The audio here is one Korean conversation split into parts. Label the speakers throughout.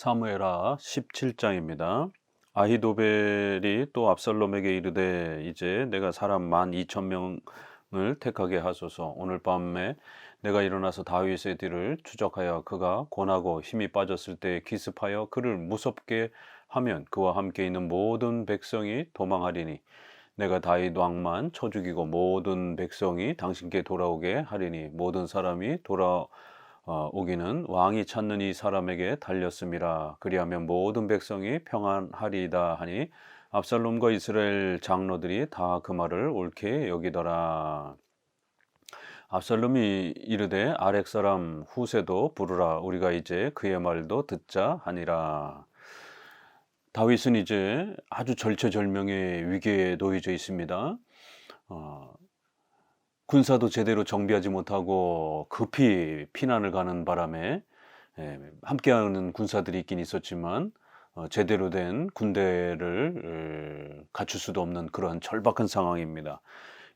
Speaker 1: 사무엘하 17장입니다. 아히도벨이 또 압살롬에게 이르되 이제 내가 사람 만 이천 명을 택하게 하소서 오늘 밤에 내가 일어나서 다윗의 뒤를 추적하여 그가 권하고 힘이 빠졌을 때 기습하여 그를 무섭게 하면 그와 함께 있는 모든 백성이 도망하리니 내가 다윗 왕만 쳐 죽이고 모든 백성이 당신께 돌아오게 하리니 모든 사람이 돌아 어, 오기는 왕이 찾는 이 사람에게 달렸음이라 그리하면 모든 백성이 평안하리이다 하니 압살롬과 이스라엘 장로들이 다 그 말을 옳게 여기더라. 압살롬이 이르되 아렉 사람 후세도 부르라 우리가 이제 그의 말도 듣자 하니라. 다윗은 이제 아주 절체절명의 위기에 놓여져 있습니다. 어, 군사도 제대로 정비하지 못하고 급히 피난을 가는 바람에 예, 함께하는 군사들이 있긴 있었지만 어, 제대로 된 군대를 에, 갖출 수도 없는 그러한 절박한 상황입니다.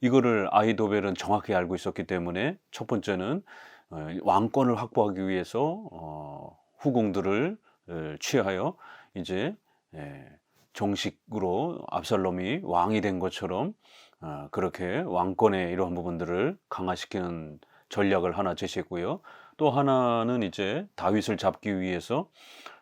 Speaker 1: 이거를 아이도벨은 정확히 알고 있었기 때문에 첫 번째는 어, 왕권을 확보하기 위해서 어, 후궁들을 에, 취하여 이제 예, 정식으로 압살롬이 왕이 된 것처럼 어, 그렇게 왕권의 이러한 부분들을 강화시키는 전략을 하나 제시했고요. 또 하나는 이제 다윗을 잡기 위해서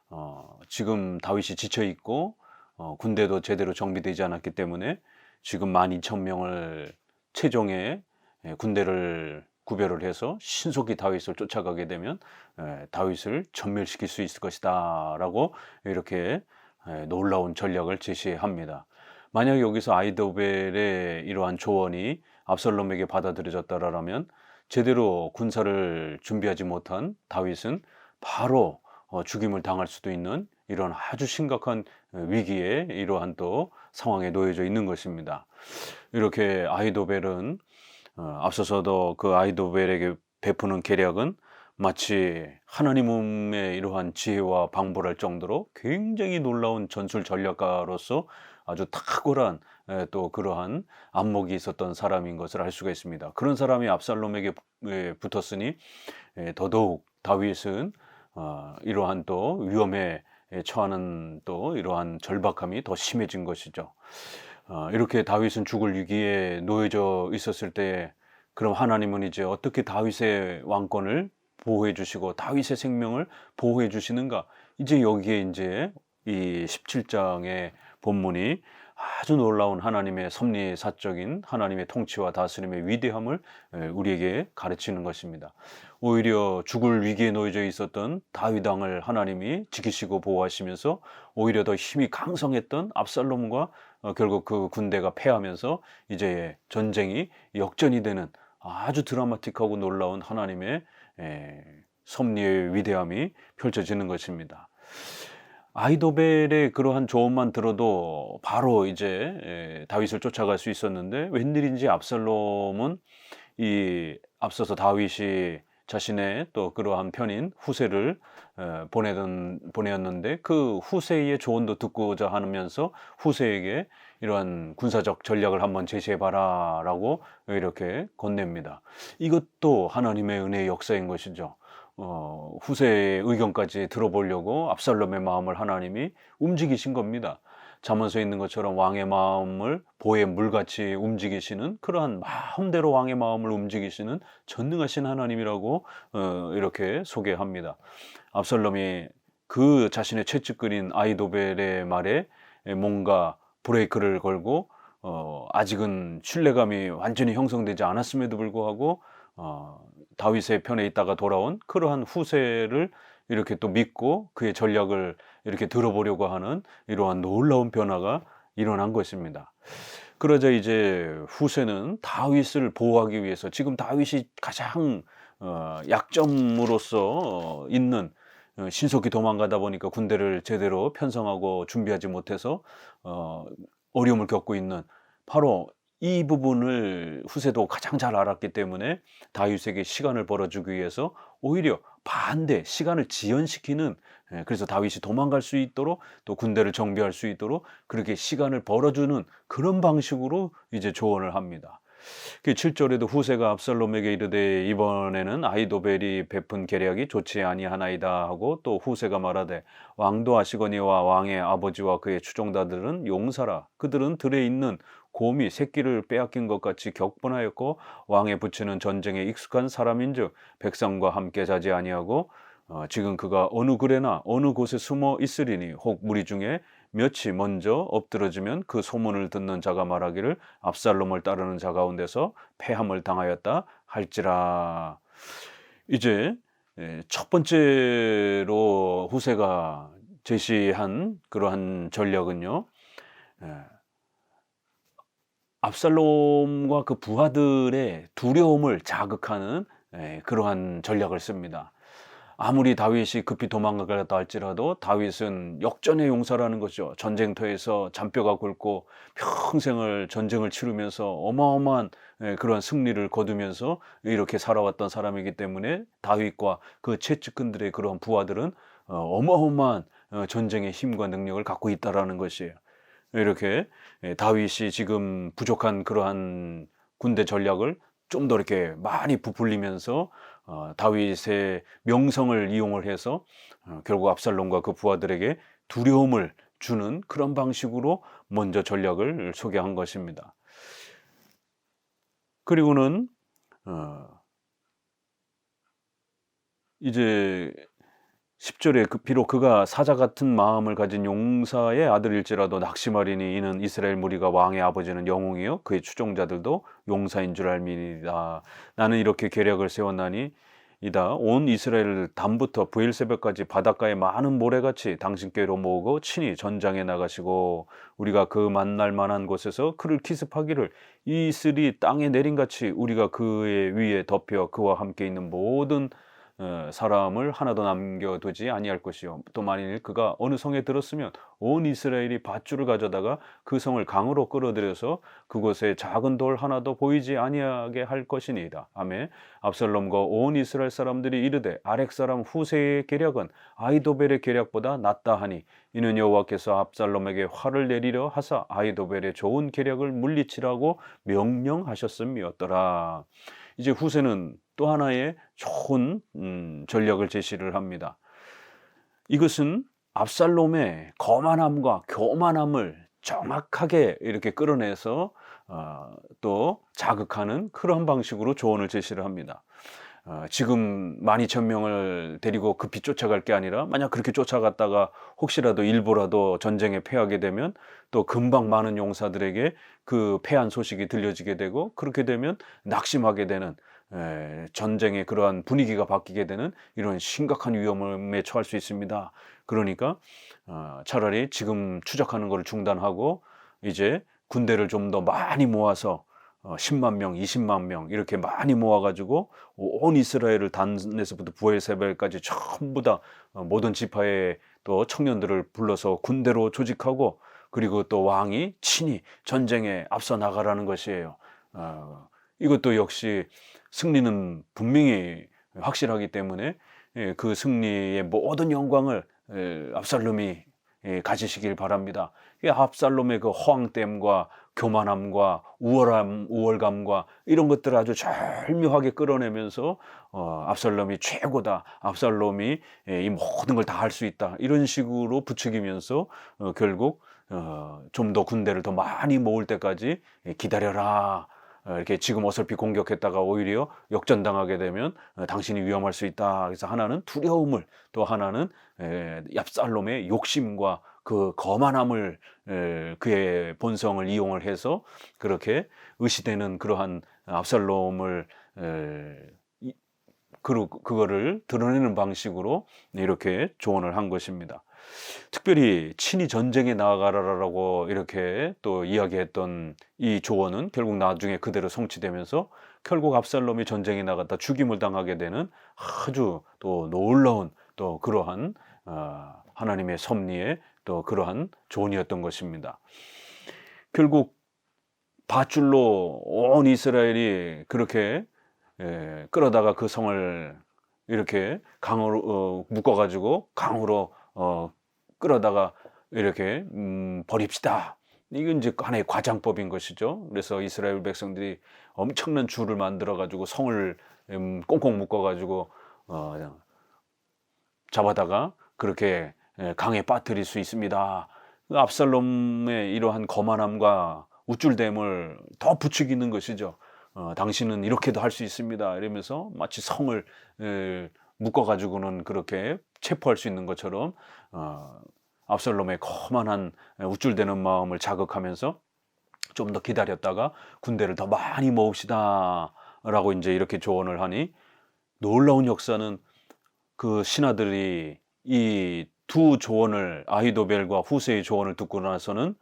Speaker 1: 어, 지금 다윗이 지쳐 있고 어, 군대도 제대로 정비되지 않았기 때문에 지금 12,000명을 최종의 예, 군대를 구별을 해서 신속히 다윗을 쫓아가게 되면 에, 다윗을 전멸시킬 수 있을 것이다라고 이렇게 에, 놀라운 전략을 제시합니다. 만약 여기서 아이도벨의 이러한 조언이 압살롬에게 받아들여졌다라면 제대로 군사를 준비하지 못한 다윗은 바로 어, 죽임을 당할 수도 있는 이런 아주 심각한 위기에 이러한 또 상황에 놓여져 있는 것입니다. 이렇게 아이도벨은 어, 앞서서도 그 아이도벨에게 베푸는 계략은 마치 하나님의 이러한 지혜와 방불할 정도로 굉장히 놀라운 전술 전략가로서 아주 탁월한 에, 또 그러한 안목이 있었던 사람인 것을 알 수가 있습니다. 그런 사람이 압살롬에게 에, 붙었으니 에, 더더욱 다윗은 어, 이러한 또 위험에 처하는 또 이러한 절박함이 더 심해진 것이죠. 어, 이렇게 다윗은 죽을 위기에 놓여져 있었을 때 그럼 하나님은 이제 어떻게 다윗의 왕권을 보호해 주시고 다윗의 생명을 보호해 주시는가? 이제 여기에 이제 이 17장의 본문이 아주 놀라운 하나님의 섭리 사적인 하나님의 통치와 다스림의 위대함을 우리에게 가르치는 것입니다. 오히려 죽을 위기에 놓여져 있었던 다윗 왕을 하나님이 지키시고 보호하시면서 오히려 더 힘이 강성했던 압살롬과 어, 결국 그 군대가 패하면서 이제 전쟁이 역전이 되는 아주 드라마틱하고 놀라운 하나님의 섭리의 위대함이 펼쳐지는 것입니다. 아이도벨의 그러한 조언만 들어도 바로 이제 에, 다윗을 쫓아갈 수 있었는데 웬일인지 압살롬은 이 앞서서 다윗이 자신의 또 그러한 편인 후세를 에, 보내던 보내었는데 그 후세의 조언도 듣고자 하면서 후세에게 이러한 군사적 전략을 한번 제시해 봐라라고 이렇게 건넵니다. 이것도 하나님의 은혜의 역사인 것이죠. 어, 후세의 의견까지 들어보려고 압살롬의 마음을 하나님이 움직이신 겁니다. 잠언서에 있는 것처럼 왕의 마음을 보의 물같이 움직이시는 그러한 마음대로 왕의 마음을 움직이시는 전능하신 하나님이라고 어, 이렇게 소개합니다. 압살롬이 그 자신의 채찍거린 아이도벨의 말에 뭔가 브레이크를 걸고 어, 아직은 신뢰감이 완전히 형성되지 않았음에도 불구하고 어, 다윗의 편에 있다가 돌아온 그러한 후세를 이렇게 또 믿고 그의 전략을 이렇게 들어보려고 하는 이러한 놀라운 변화가 일어난 것입니다. 그러자 이제 후세는 다윗을 보호하기 위해서 지금 다윗이 가장 어, 약점으로서 있는 어, 신속히 도망가다 보니까 군대를 제대로 편성하고 준비하지 못해서 어, 어려움을 겪고 있는 바로 이 부분을 후세도 가장 잘 알았기 때문에 다윗에게 시간을 벌어주기 위해서 오히려 반대 시간을 지연시키는 예, 그래서 다윗이 도망갈 수 있도록 또 군대를 정비할 수 있도록 그렇게 시간을 벌어주는 그런 방식으로 이제 조언을 합니다. 그 7절에도 후세가 압살롬에게 이르되 이번에는 아이도벨이 베푼 계략이 좋지 아니하나이다 하고 또 후세가 말하되 왕도 아시거니와 왕의 아버지와 그의 추종자들은 용사라 그들은 들에 있는 곰이 새끼를 빼앗긴 것 같이 격분하였고 왕의 부친은 전쟁에 익숙한 사람인즉 백성과 함께 자지 아니하고 어, 지금 그가 어느 글에나 어느 곳에 숨어 있으리니 혹 무리 중에 몇이 먼저 엎드러지면 그 소문을 듣는 자가 말하기를 압살롬을 따르는 자 가운데서 패함을 당하였다 할지라. 이제 예, 첫 번째로 후세가 제시한 그러한 전략은요 예, 압살롬과 그 부하들의 두려움을 자극하는 예, 그러한 전략을 씁니다. 아무리 다윗이 급히 도망가겠다 할지라도 다윗은 역전의 용사라는 거죠. 전쟁터에서 잔뼈가 굵고 평생을 전쟁을 치르면서 어마어마한 예, 그런 승리를 거두면서 이렇게 살아왔던 사람이기 때문에 다윗과 그 채찍근들의 그런 부하들은 어, 어마어마한 어, 전쟁의 힘과 능력을 갖고 있다라는 것이에요. 이렇게 예, 다윗이 지금 부족한 그러한 군대 전략을 좀 더 이렇게 많이 부풀리면서 어, 다윗의 명성을 이용을 해서 어, 결국 압살롬과 그 부하들에게 두려움을 주는 그런 방식으로 먼저 전략을 소개한 것입니다. 그리고는 어, 이제 10절에 그 비록 그가 사자 같은 마음을 가진 용사의 아들일지라도 낙심하리니 이는 이스라엘 무리가 왕의 아버지는 영웅이요 그의 추종자들도 용사인 줄 알미니라. 나는 이렇게 계략을 세웠나니 이다. 온 이스라엘 담부터 부엘세배까지 바닷가에 많은 모래같이 당신께로 모으고 친히 전장에 나가시고 우리가 그 만날 만한 곳에서 그를 기습하기를 이 이슬이 땅에 내린같이 우리가 그의 위에 덮여 그와 함께 있는 모든 어, 사람을 하나도 남겨두지 아니할 것이요 또 만일 그가 어느 성에 들었으면 온 이스라엘이 밧줄을 가져다가 그 성을 강으로 끌어들여서 그곳에 작은 돌 하나도 보이지 아니하게 할 것이니이다. 아멘. 압살롬과 온 이스라엘 사람들이 이르되 아렉 사람 후세의 계략은 아이도벨의 계략보다 낫다 하니 이는 여호와께서 압살롬에게 화를 내리려 하사 아이도벨의 좋은 계략을 물리치라고 명령하셨음이었더라. 이제 후세는 또 하나의 좋은 음, 전략을 제시를 합니다. 이것은 압살롬의 거만함과 교만함을 정확하게 이렇게 끌어내서 어, 또 자극하는 그런 방식으로 조언을 제시를 합니다. 어, 지금 12,000명을 데리고 급히 쫓아갈 게 아니라 만약 그렇게 쫓아갔다가 혹시라도 일부라도 전쟁에 패하게 되면 또 금방 많은 용사들에게 그 패한 소식이 들려지게 되고 그렇게 되면 낙심하게 되는 에, 전쟁의 그러한 분위기가 바뀌게 되는 이런 심각한 위험에 처할 수 있습니다. 그러니까 어, 차라리 지금 추적하는 것을 중단하고 이제 군대를 좀 더 많이 모아서 어, 10만 명, 20만 명 이렇게 많이 모아가지고 온 이스라엘을 단에서부터 부엘세벨까지 전부 다 어, 모든 지파의 또 청년들을 불러서 군대로 조직하고 그리고 또 왕이 친히 전쟁에 앞서 나가라는 것이에요. 어, 이것도 역시 승리는 분명히 확실하기 때문에 예, 그 승리의 모든 영광을 예, 압살롬이 예, 가지시길 바랍니다. 압살롬의 그 허황됨과 교만함과 우월함, 우월감과 이런 것들을 아주 절묘하게 끌어내면서 어, 압살롬이 최고다. 압살롬이 이 모든 걸 다 할 수 있다. 이런 식으로 부추기면서 어, 결국 어, 좀 더 군대를 더 많이 모을 때까지 기다려라. 어, 이렇게 지금 어설피 공격했다가 오히려 역전당하게 되면 어, 당신이 위험할 수 있다. 그래서 하나는 두려움을 또 하나는 얍살롬의 욕심과 그 거만함을 그의 본성을 이용을 해서 그렇게 의시되는 그러한 압살롬을 그, 그거를 드러내는 방식으로 이렇게 조언을 한 것입니다. 특별히 친히 전쟁에 나가라라고 이렇게 또 이야기했던 이 조언은 결국 나중에 그대로 성취되면서 결국 압살롬이 전쟁에 나갔다 죽임을 당하게 되는 아주 또 놀라운 또 그러한 어, 하나님의 섭리의 또 그러한 조언이었던 것입니다. 결국 밧줄로 온 이스라엘이 그렇게 예, 끌어다가 그 성을 이렇게 강으로 어, 묶어가지고 강으로 어, 끌어다가 이렇게 음, 버립시다. 이건 이제 하나의 과장법인 것이죠. 그래서 이스라엘 백성들이 엄청난 줄을 만들어 가지고 성을 음, 꽁꽁 묶어 가지고 어, 잡아다가 그렇게 예, 강에 빠뜨릴 수 있습니다. 그 압살롬의 이러한 거만함과 우쭐됨을 더 부추기는 것이죠. 어, 당신은 이렇게도 할 수 있습니다. 이러면서 마치 성을 에, 묶어가지고는 그렇게 체포할 수 있는 것처럼 어, 압살롬의 거만한 우쭐대는 마음을 자극하면서 좀 더 기다렸다가 군대를 더 많이 모읍시다. 라고 이제 이렇게 조언을 하니 놀라운 역사는 그 신하들이 이 두 조언을 아히도벨과 후세의 조언을 듣고 나서는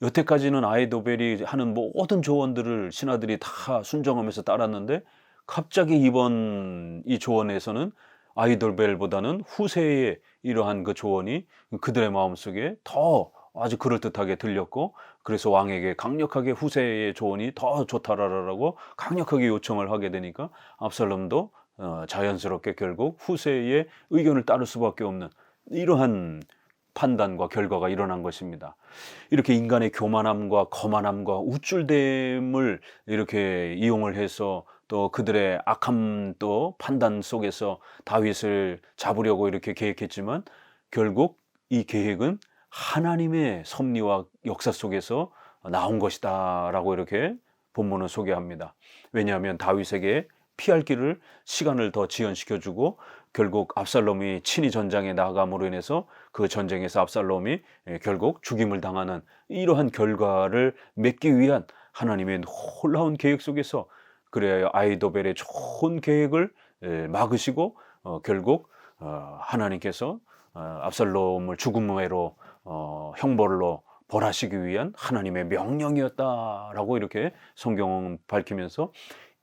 Speaker 1: 여태까지는 아히도벨이 하는 모든 조언들을 신하들이 다 순종하면서 따랐는데 갑자기 이번 이 조언에서는 아이돌벨보다는 후세의 이러한 그 조언이 그들의 마음속에 더 아주 그럴듯하게 들렸고 그래서 왕에게 강력하게 후세의 조언이 더 좋다라고 강력하게 요청을 하게 되니까 압살롬도 어, 자연스럽게 결국 후세의 의견을 따를 수밖에 없는 이러한 판단과 결과가 일어난 것입니다. 이렇게 인간의 교만함과 거만함과 우쭐됨을 이렇게 이용을 해서 또 그들의 악함 또 판단 속에서 다윗을 잡으려고 이렇게 계획했지만 결국 이 계획은 하나님의 섭리와 역사 속에서 나온 것이다라고 이렇게 본문은 소개합니다. 왜냐하면 다윗에게 피할 길을 시간을 더 지연시켜 주고 결국 압살롬이 친히 전장에 나감으로 인해서 그 전쟁에서 압살롬이 결국 죽임을 당하는 이러한 결과를 맺기 위한 하나님의 놀라운 계획 속에서 그래야 아이도벨의 좋은 계획을 막으시고 어, 결국 어, 하나님께서 어, 압살롬을 죽음으로 형벌로 벌하시기 위한 하나님의 명령이었다라고 이렇게 성경은 밝히면서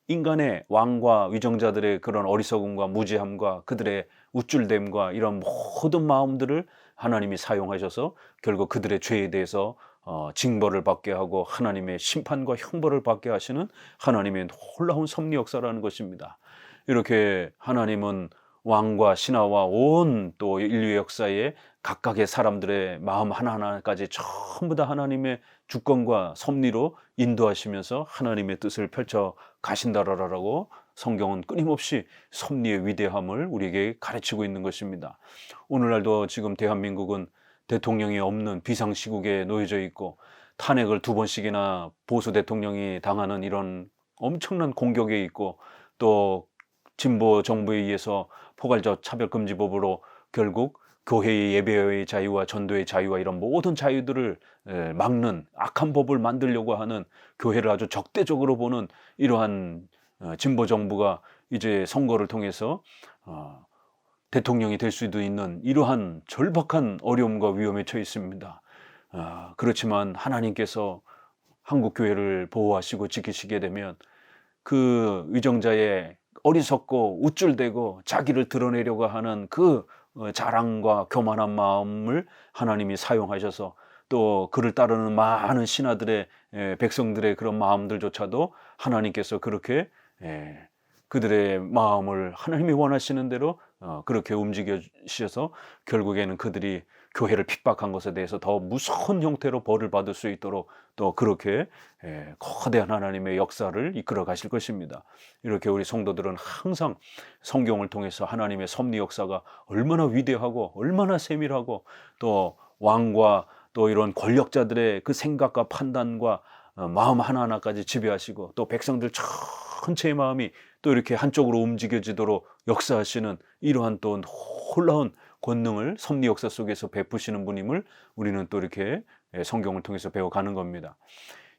Speaker 1: 인간의 왕과 위정자들의 그런 어리석음과 무지함과 그들의 우쭐됨과 이런 모든 마음들을 하나님이 사용하셔서 결국 그들의 죄에 대해서 어, 징벌을 받게 하고 하나님의 심판과 형벌을 받게 하시는 하나님의 놀라운 섭리 역사라는 것입니다. 이렇게 하나님은 왕과 신하와 온 또 인류 역사에 각각의 사람들의 마음 하나하나까지 전부 다 하나님의 주권과 섭리로 인도하시면서 하나님의 뜻을 펼쳐 가신다라고 성경은 끊임없이 섭리의 위대함을 우리에게 가르치고 있는 것입니다. 오늘날도 지금 대한민국은 대통령이 없는 비상시국에 놓여져 있고 탄핵을 두 번씩이나 보수 대통령이 당하는 이런 엄청난 공격에 있고 또 진보 정부에 의해서 포괄적 차별금지법으로 결국 교회의 예배의 자유와 전도의 자유와 이런 모든 자유들을 막는 악한 법을 만들려고 하는 교회를 아주 적대적으로 보는 이러한 어, 진보 정부가 이제 선거를 통해서 어, 대통령이 될 수도 있는 이러한 절박한 어려움과 위험에 처해 있습니다. 아, 그렇지만 하나님께서 한국 교회를 보호하시고 지키시게 되면 그 위정자의 어리석고 우쭐대고 자기를 드러내려고 하는 그 어, 자랑과 교만한 마음을 하나님이 사용하셔서 또 그를 따르는 많은 신하들의 백성들의 그런 마음들조차도 하나님께서 그렇게 그들의 마음을 하나님이 원하시는 대로 어, 그렇게 움직여 주셔서 결국에는 그들이 교회를 핍박한 것에 대해서 더 무서운 형태로 벌을 받을 수 있도록 또 그렇게 예, 거대한 하나님의 역사를 이끌어 가실 것입니다. 이렇게 우리 성도들은 항상 성경을 통해서 하나님의 섭리 역사가 얼마나 위대하고 얼마나 세밀하고 또 왕과 또 이런 권력자들의 그 생각과 판단과 어, 마음 하나하나까지 지배하시고 또 백성들 전체의 마음이 또 이렇게 한쪽으로 움직여지도록 역사하시는 이러한 또 놀라운 권능을 섭리 역사 속에서 베푸시는 분임을 우리는 또 이렇게 예, 성경을 통해서 배워가는 겁니다.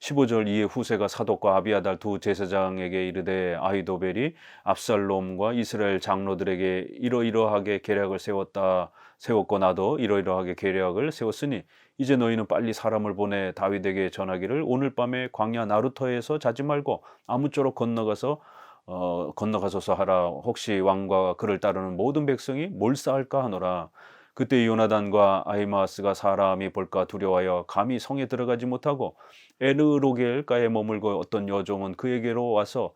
Speaker 1: 15절 이에 후세가 사독과 아비아달 두 제사장에게 이르되 아이도벨이 압살롬과 이스라엘 장로들에게 이러이러하게 계략을 세웠다 세웠고 나도 이러이러하게 계략을 세웠으니 이제 너희는 빨리 사람을 보내 다윗에게 전하기를 오늘 밤에 광야 나루터에서 자지 말고 아무쪼록 건너가서 어, 건너가소서 하라. 혹시 왕과 그를 따르는 모든 백성이 몰사할까 하노라. 그때 요나단과 아히마스가 사람이 볼까 두려워하여 감히 성에 들어가지 못하고 에르로겔가에 머물고 어떤 여종은 그에게로 와서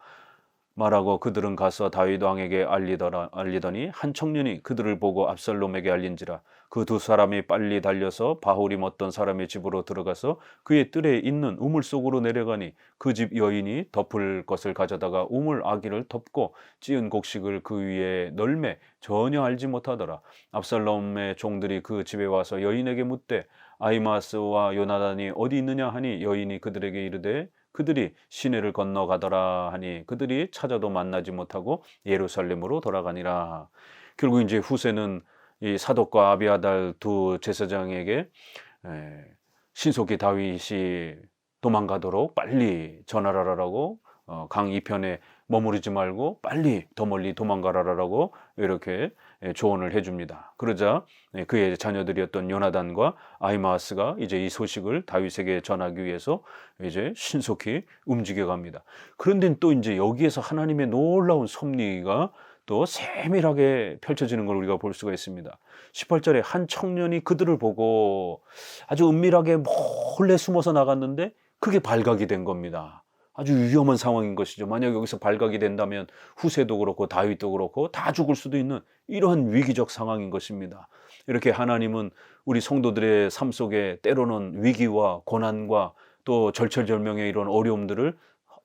Speaker 1: 말하고 그들은 가서 다윗 왕에게 알리더라 알리더니 한 청년이 그들을 보고 압살롬에게 알린지라 그 두 사람이 빨리 달려서 바후림 어떤 사람의 집으로 들어가서 그의 뜰에 있는 우물 속으로 내려가니 그 집 여인이 덮을 것을 가져다가 우물 아기를 덮고 찌은 곡식을 그 위에 널매 전혀 알지 못하더라. 압살롬의 종들이 그 집에 와서 여인에게 묻되 아이마스와 요나단이 어디 있느냐 하니 여인이 그들에게 이르되 그들이 시내를 건너가더라 하니 그들이 찾아도 만나지 못하고 예루살렘으로 돌아가니라. 결국 이제 후세는 이 사독과 아비아달 두 제사장에게 신속히 다윗이 도망가도록 빨리 전하라라고 어, 강 이편에 머무르지 말고 빨리 더 멀리 도망가라라고 이렇게 예, 조언을 해줍니다. 그러자 예, 그의 자녀들이었던 요나단과 아이마스가 이제 이 소식을 다윗에게 전하기 위해서 이제 신속히 움직여갑니다. 그런데 또 이제 여기에서 하나님의 놀라운 섭리가 또 세밀하게 펼쳐지는 걸 우리가 볼 수가 있습니다. 18절에 한 청년이 그들을 보고 아주 은밀하게 몰래 숨어서 나갔는데 그게 발각이 된 겁니다. 아주 위험한 상황인 것이죠. 만약 여기서 발각이 된다면 후세도 그렇고 다윗도 그렇고 다 죽을 수도 있는 이러한 위기적 상황인 것입니다. 이렇게 하나님은 우리 성도들의 삶 속에 때로는 위기와 고난과 또 절철절명의 이런 어려움들을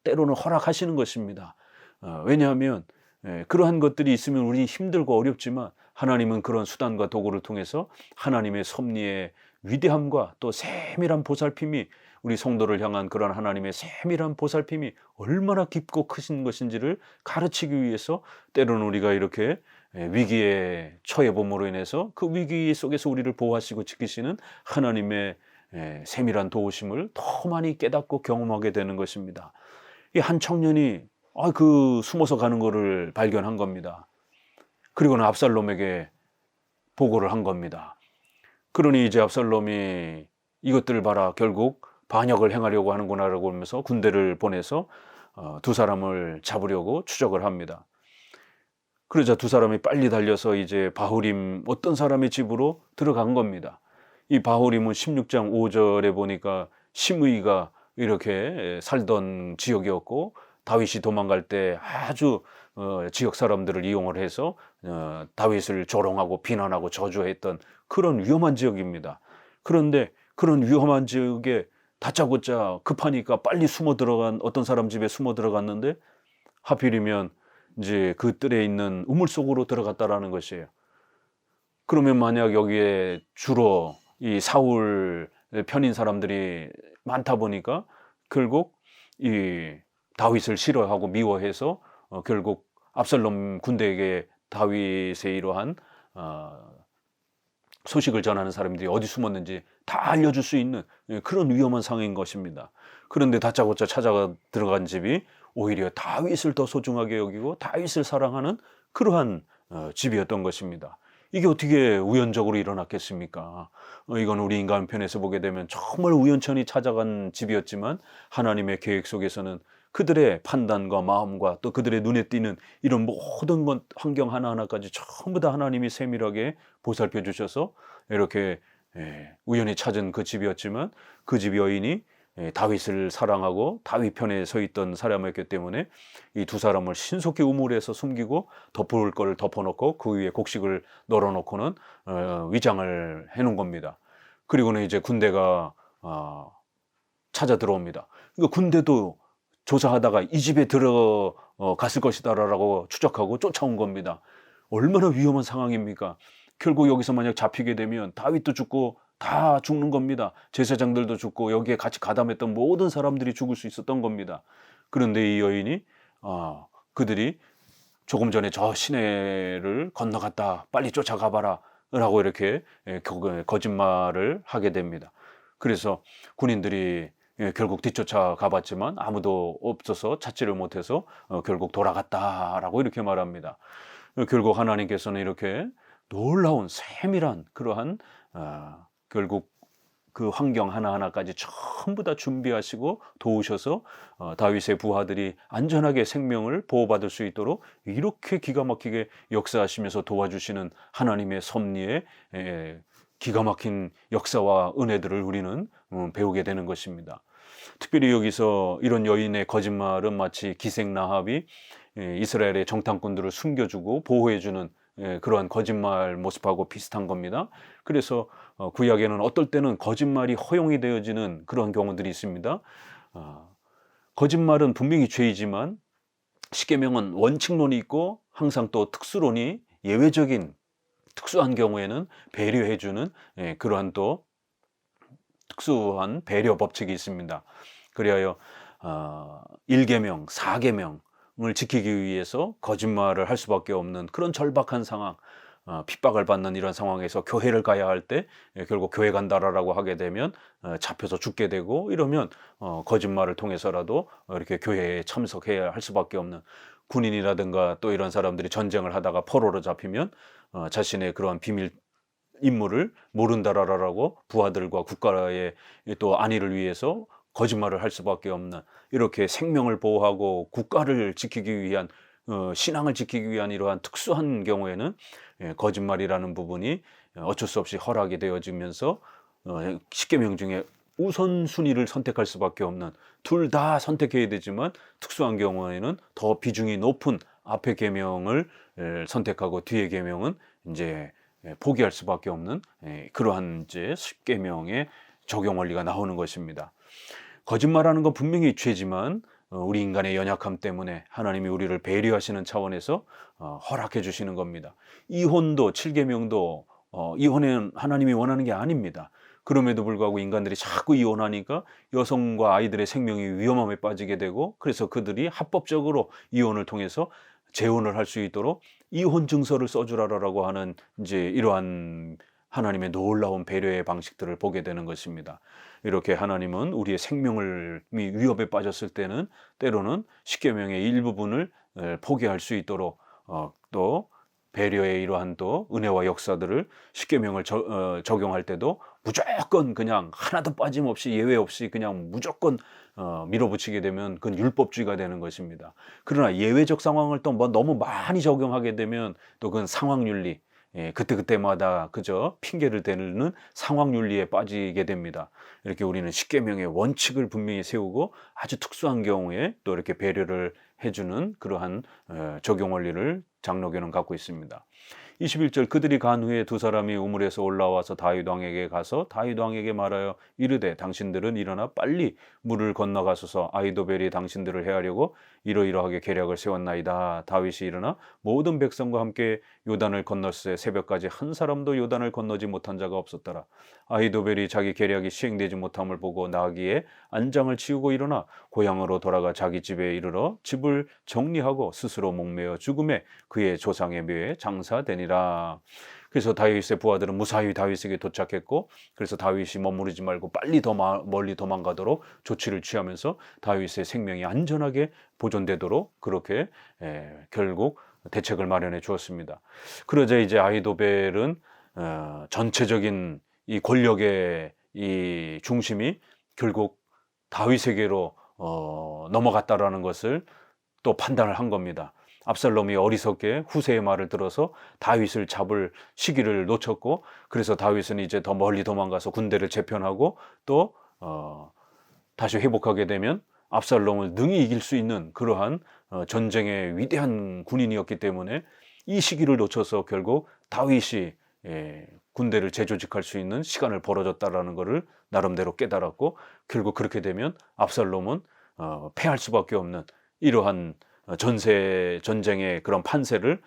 Speaker 1: 때로는 허락하시는 것입니다. 어, 왜냐하면 예, 그러한 것들이 있으면 우리 힘들고 어렵지만 하나님은 그런 수단과 도구를 통해서 하나님의 섭리의 위대함과 또 세밀한 보살핌이 우리 성도를 향한 그런 하나님의 세밀한 보살핌이 얼마나 깊고 크신 것인지를 가르치기 위해서 때로는 우리가 이렇게 예, 위기에 처해 봄으로 인해서 그 위기 속에서 우리를 보호하시고 지키시는 하나님의 예, 세밀한 도우심을 더 많이 깨닫고 경험하게 되는 것입니다. 이 한 청년이 아, 그 숨어서 가는 것을 발견한 겁니다. 그리고는 압살롬에게 보고를 한 겁니다. 그러니 이제 압살롬이 이것들을 봐라 결국 반역을 행하려고 하는구나라고 하면서 군대를 보내서 어, 두 사람을 잡으려고 추적을 합니다. 그러자 두 사람이 빨리 달려서 이제 바후림 어떤 사람의 집으로 들어간 겁니다. 이 바후림은 16장 5절에 보니까 심의가 이렇게 살던 지역이었고 다윗이 도망갈 때 아주 어, 지역 사람들을 이용을 해서 어, 다윗을 조롱하고 비난하고 저주했던 그런 위험한 지역입니다. 그런데 그런 위험한 지역에 다짜고짜 급하니까 빨리 숨어 들어간 어떤 사람 집에 숨어 들어갔는데 하필이면 이제 그 뜰에 있는 우물 속으로 들어갔다라는 것이에요. 그러면 만약 여기에 주로 이 사울 편인 사람들이 많다 보니까 결국 이 다윗을 싫어하고 미워해서 어, 결국 압살롬 군대에게 다윗의 이러한 어, 소식을 전하는 사람들이 어디 숨었는지 다 알려줄 수 있는 예, 그런 위험한 상황인 것입니다. 그런데 다짜고짜 찾아가 들어간 집이 오히려 다윗을 더 소중하게 여기고 다윗을 사랑하는 그러한 어, 집이었던 것입니다. 이게 어떻게 우연적으로 일어났겠습니까? 어, 이건 우리 인간 편에서 보게 되면 정말 우연천이 찾아간 집이었지만 하나님의 계획 속에서는 그들의 판단과 마음과 또 그들의 눈에 띄는 이런 모든 것, 환경 하나하나까지 전부 다 하나님이 세밀하게 보살펴 주셔서 이렇게 예, 우연히 찾은 그 집이었지만 그 집 여인이 예, 다윗을 사랑하고 다윗 편에 서 있던 사람이었기 때문에 이 두 사람을 신속히 우물에서 숨기고 덮을 걸 덮어놓고 그 위에 곡식을 널어놓고는 어, 위장을 해놓은 겁니다. 그리고는 이제 군대가 어, 찾아 들어옵니다. 그러니까 군대도 조사하다가 이 집에 들어갔을 것이다라고 추적하고 쫓아온 겁니다. 얼마나 위험한 상황입니까? 결국 여기서 만약 잡히게 되면 다윗도 죽고 다 죽는 겁니다. 제사장들도 죽고 여기에 같이 가담했던 모든 사람들이 죽을 수 있었던 겁니다. 그런데 이 여인이 아, 그들이 조금 전에 저 시내를 건너갔다 빨리 쫓아가 봐라 라고 이렇게 예, 거짓말을 하게 됩니다. 그래서 군인들이 예, 결국 뒤쫓아 가봤지만 아무도 없어서 찾지를 못해서 어, 결국 돌아갔다라고 이렇게 말합니다. 어, 결국 하나님께서는 이렇게 놀라운 세밀한 그러한 어, 결국 그 환경 하나하나까지 전부 다 준비하시고 도우셔서 어, 다윗의 부하들이 안전하게 생명을 보호받을 수 있도록 이렇게 기가 막히게 역사하시면서 도와주시는 하나님의 섭리에 에, 기가 막힌 역사와 은혜들을 우리는 음, 배우게 되는 것입니다. 특별히 여기서 이런 여인의 거짓말은 마치 기생나합이 예, 이스라엘의 정탐꾼들을 숨겨주고 보호해주는 예, 그러한 거짓말 모습하고 비슷한 겁니다. 그래서 어, 구약에는 어떨 때는 거짓말이 허용이 되어지는 그런 경우들이 있습니다. 아, 거짓말은 분명히 죄이지만 십계명은 원칙론이 있고 항상 또 특수론이 예외적인 특수한 경우에는 배려해주는 예, 그러한 또 특수한 배려 법칙이 있습니다. 그리하여 어, 1계명, 4계명 을 지키기 위해서 거짓말을 할 수밖에 없는 그런 절박한 상황, 어, 핍박을 받는 이런 상황에서 교회를 가야 할 때 결국 교회 간다라고 하게 되면 어, 잡혀서 죽게 되고 이러면 어, 거짓말을 통해서라도 이렇게 교회에 참석해야 할 수밖에 없는 군인이라든가 또 이런 사람들이 전쟁을 하다가 포로로 잡히면 어, 자신의 그러한 비밀 임무를 모른다라고 부하들과 국가의 또 안위를 위해서 거짓말을 할 수밖에 없는 이렇게 생명을 보호하고 국가를 지키기 위한 어, 신앙을 지키기 위한 이러한 특수한 경우에는 예, 거짓말이라는 부분이 어쩔 수 없이 허락이 되어지면서 어, 십계명 중에 우선순위를 선택할 수밖에 없는 둘 다 선택해야 되지만 특수한 경우에는 더 비중이 높은 앞의 계명을 에, 선택하고 뒤의 계명은 이제 예, 포기할 수밖에 없는 예, 그러한 이제 십계명의 적용 원리가 나오는 것입니다. 거짓말하는 건 분명히 죄지만 어, 우리 인간의 연약함 때문에 하나님이 우리를 배려하시는 차원에서 어, 허락해 주시는 겁니다. 이혼도 칠계명도 어, 이혼은 하나님이 원하는 게 아닙니다. 그럼에도 불구하고 인간들이 자꾸 이혼하니까 여성과 아이들의 생명이 위험함에 빠지게 되고 그래서 그들이 합법적으로 이혼을 통해서 재혼을 할 수 있도록 이혼 증서를 써주라라고 하는 이제 이러한 하나님의 놀라운 배려의 방식들을 보게 되는 것입니다. 이렇게 하나님은 우리의 생명을 위협에 빠졌을 때는 때로는 십계명의 일부분을 포기할 수 있도록 어, 또 배려의 이러한 또 은혜와 역사들을 십계명을 어, 적용할 때도 무조건 그냥 하나도 빠짐없이 예외 없이 그냥 무조건 어, 밀어붙이게 되면 그건 율법주의가 되는 것입니다. 그러나 예외적 상황을 또 뭐 너무 많이 적용하게 되면 또 그건 상황윤리 예, 그때그때마다 그저 핑계를 대는 상황윤리에 빠지게 됩니다. 이렇게 우리는 십계명의 원칙을 분명히 세우고 아주 특수한 경우에 또 이렇게 배려를 해주는 그러한 어, 적용 원리를 장로교는 갖고 있습니다. 21절 그들이 간 후에 두 사람이 우물에서 올라와서 다윗 왕에게 가서 다윗 왕에게 말하여 이르되 당신들은 일어나 빨리 물을 건너가소서. 아이도벨이 당신들을 해하려고 이러이러하게 계략을 세웠나이다. 다윗이 일어나 모든 백성과 함께 요단을 건넜을 새벽까지 한 사람도 요단을 건너지 못한 자가 없었더라. 아이도벨이 자기 계략이 시행되지 못함을 보고 나기에 안장을 치우고 일어나 고향으로 돌아가 자기 집에 이르러 집을 정리하고 스스로 목매어 죽음에 그의 조상의 묘에 장사되니라. 그래서 다윗의 부하들은 무사히 다윗에게 도착했고 그래서 다윗이 머무르지 말고 빨리 더 멀리 도망가도록 조치를 취하면서 다윗의 생명이 안전하게 보존되도록 그렇게 에, 결국 대책을 마련해 주었습니다. 그러자 이제 아이도벨은 어, 전체적인 이 권력의 이 중심이 결국 다윗에게로 어, 넘어갔다라는 것을 또 판단을 한 겁니다. 압살롬이 어리석게 후세의 말을 들어서 다윗을 잡을 시기를 놓쳤고 그래서 다윗은 이제 더 멀리 도망가서 군대를 재편하고 또 어, 다시 회복하게 되면 압살롬을 능히 이길 수 있는 그러한 어, 전쟁의 위대한 군인이었기 때문에 이 시기를 놓쳐서 결국 다윗이 예, 군대를 재조직할 수 있는 시간을 벌어졌다라는 것을 나름대로 깨달았고 결국 그렇게 되면 압살롬은 어, 패할 수밖에 없는 이러한 전세 전쟁의 그런 판세를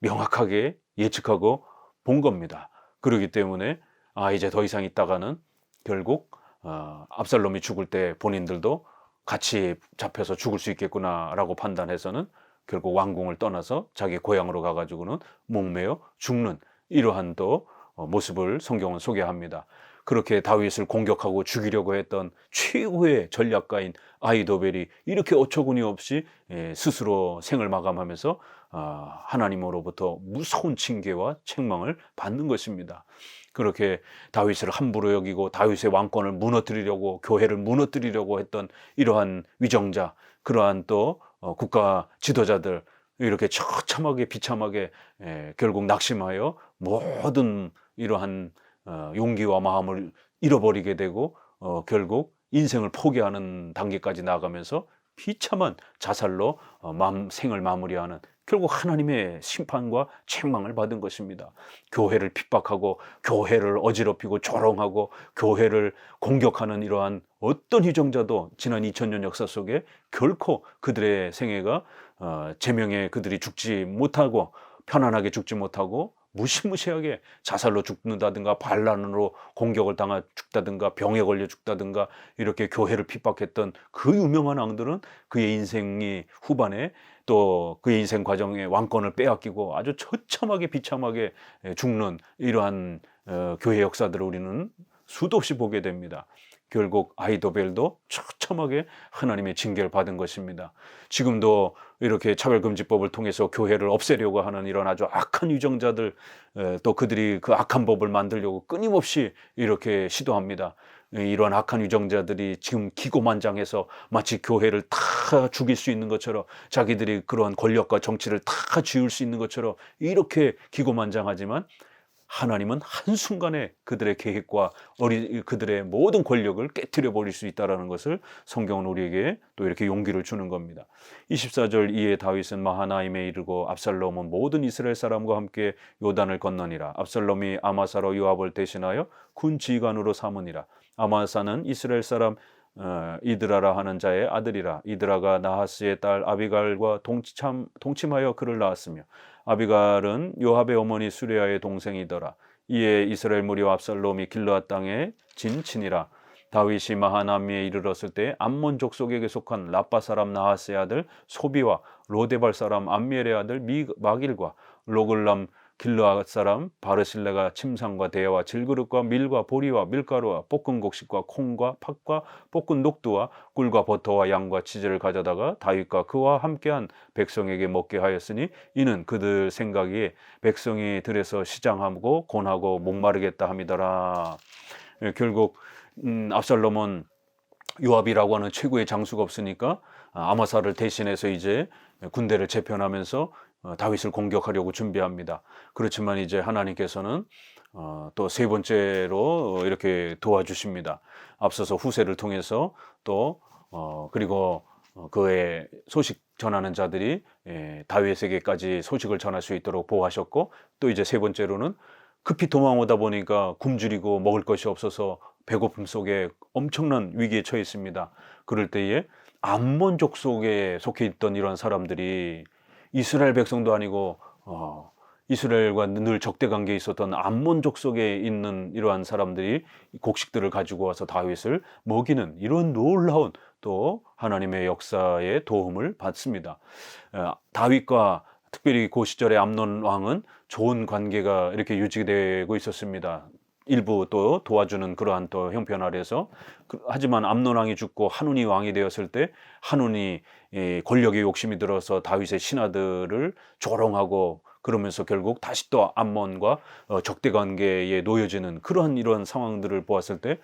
Speaker 1: 명확하게 예측하고 본 겁니다. 그러기 때문에 아 이제 더 이상 있다가는 결국 어, 압살롬이 죽을 때 본인들도 같이 잡혀서 죽을 수 있겠구나라고 판단해서는 결국 왕궁을 떠나서 자기 고향으로 가가지고는 목매어 죽는 이러한 또 어, 모습을 성경은 소개합니다. 그렇게 다윗을 공격하고 죽이려고 했던 최후의 전략가인 아이도벨이 이렇게 어처구니 없이 예, 스스로 생을 마감하면서 아, 하나님으로부터 무서운 징계와 책망을 받는 것입니다. 그렇게 다윗을 함부로 여기고 다윗의 왕권을 무너뜨리려고 교회를 무너뜨리려고 했던 이러한 위정자, 그러한 또 어, 국가 지도자들 이렇게 처참하게 비참하게 예, 결국 낙심하여 모든 이러한 어, 용기와 마음을 잃어버리게 되고 어, 결국 인생을 포기하는 단계까지 나가면서 비참한 자살로 어, 맘, 생을 마무리하는 결국 하나님의 심판과 책망을 받은 것입니다. 교회를 핍박하고 교회를 어지럽히고 조롱하고 교회를 공격하는 이러한 어떤 희정자도 지난 2000년 역사 속에 결코 그들의 생애가 어, 제명에 그들이 죽지 못하고 편안하게 죽지 못하고 무시무시하게 자살로 죽는다든가 반란으로 공격을 당하 죽다든가 병에 걸려 죽다든가 이렇게 교회를 핍박했던 그 유명한 왕들은 그의 인생이 후반에 또 그의 인생 과정에 왕권을 빼앗기고 아주 처참하게 비참하게 죽는 이러한 어, 교회 역사들을 우리는 수도 없이 보게 됩니다. 결국 아이도벨도 처참하게 하나님의 징계를 받은 것입니다. 지금도 이렇게 차별금지법을 통해서 교회를 없애려고 하는 이런 아주 악한 유정자들 또 그들이 그 악한 법을 만들려고 끊임없이 이렇게 시도합니다. 이러한 악한 유정자들이 지금 기고만장해서 마치 교회를 다 죽일 수 있는 것처럼 자기들이 그러한 권력과 정치를 다 쥐울 수 있는 것처럼 이렇게 기고만장하지만 하나님은 한순간에 그들의 계획과 어리, 그들의 모든 권력을 깨뜨려 버릴 수 있다는 것을 성경은 우리에게 또 이렇게 용기를 주는 겁니다. 24절 이에 다윗은 마하나임에 이르고 압살롬은 모든 이스라엘 사람과 함께 요단을 건너니라. 압살롬이 아마사로 요압을 대신하여 군 지휘관으로 삼으니라. 아마사는 이스라엘 사람 어, 이드라라 하는 자의 아들이라. 이드라가 나하스의 딸 아비갈과 동참, 동침하여 그를 낳았으며 아비갈은 요압의 어머니 수레아의 동생이더라. 이에 이스라엘 무리와 압살롬이 길르앗 땅에 진친이라. 다윗이 마하나미에 이르렀을 때 암몬 족속에게 속한 라빠 사람 나하스의 아들 소비와 로데발 사람 암미엘의 아들 미, 마길과 로글람 길르앗 사람 바르실레가 침상과 대야와 질그릇과 밀과 보리와 밀가루와 볶은 곡식과 콩과 팥과 볶은 녹두와 꿀과 버터와 양과 치즈를 가져다가 다윗과 그와 함께한 백성에게 먹게 하였으니 이는 그들 생각이 백성이 들에서 시장하고 곤하고 목마르겠다 함이더라. 예, 결국 음, 압살롬은 요압이라고 하는 최고의 장수가 없으니까 아마사를 대신해서 이제 군대를 재편하면서 어, 다윗을 공격하려고 준비합니다. 그렇지만 이제 하나님께서는 어, 또 세 번째로 이렇게 도와주십니다. 앞서서 후세를 통해서 또 어, 그리고 그의 소식 전하는 자들이 예, 다윗에게까지 소식을 전할 수 있도록 보호하셨고 또 이제 세 번째로는 급히 도망오다 보니까 굶주리고 먹을 것이 없어서 배고픔 속에 엄청난 위기에 처해 있습니다. 그럴 때에 암몬족 속에 속해 있던 이런 사람들이 이스라엘 백성도 아니고 어, 이스라엘과 늘 적대 관계에 있었던 암몬족 속에 있는 이러한 사람들이 곡식들을 가지고 와서 다윗을 먹이는 이런 놀라운 또 하나님의 역사의 도움을 받습니다. 어, 다윗과 특별히 그 시절의 암논 왕은 좋은 관계가 이렇게 유지되고 있었습니다. 일부 또 도와주는 그러한 또 형편 아래서 그, 하지만 암논 왕이 죽고 한운이 왕이 되었을 때 한운이 이 권력의 욕심이 들어서 다윗의 신하들을 조롱하고 그러면서 결국 다시 또 암몬과 어, 적대 관계에 놓여지는 그러한 이러한 상황들을 보았을 때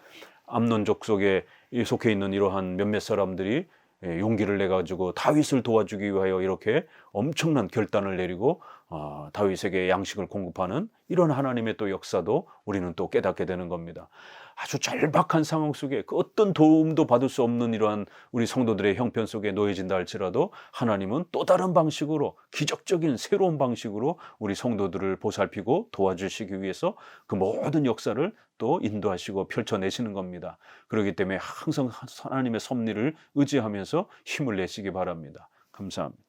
Speaker 1: 암논족 속에 속해 있는 이러한 몇몇 사람들이 예, 용기를 내 가지고 다윗을 도와주기 위하여 이렇게 엄청난 결단을 내리고 어, 다윗에게 양식을 공급하는 이런 하나님의 또 역사도 우리는 또 깨닫게 되는 겁니다. 아주 절박한 상황 속에 그 어떤 도움도 받을 수 없는 이러한 우리 성도들의 형편 속에 놓여진다 할지라도 하나님은 또 다른 방식으로 기적적인 새로운 방식으로 우리 성도들을 보살피고 도와주시기 위해서 그 모든 역사를 또 인도하시고 펼쳐내시는 겁니다. 그렇기 때문에 항상 하나님의 섭리를 의지하면서 힘을 내시기 바랍니다. 감사합니다.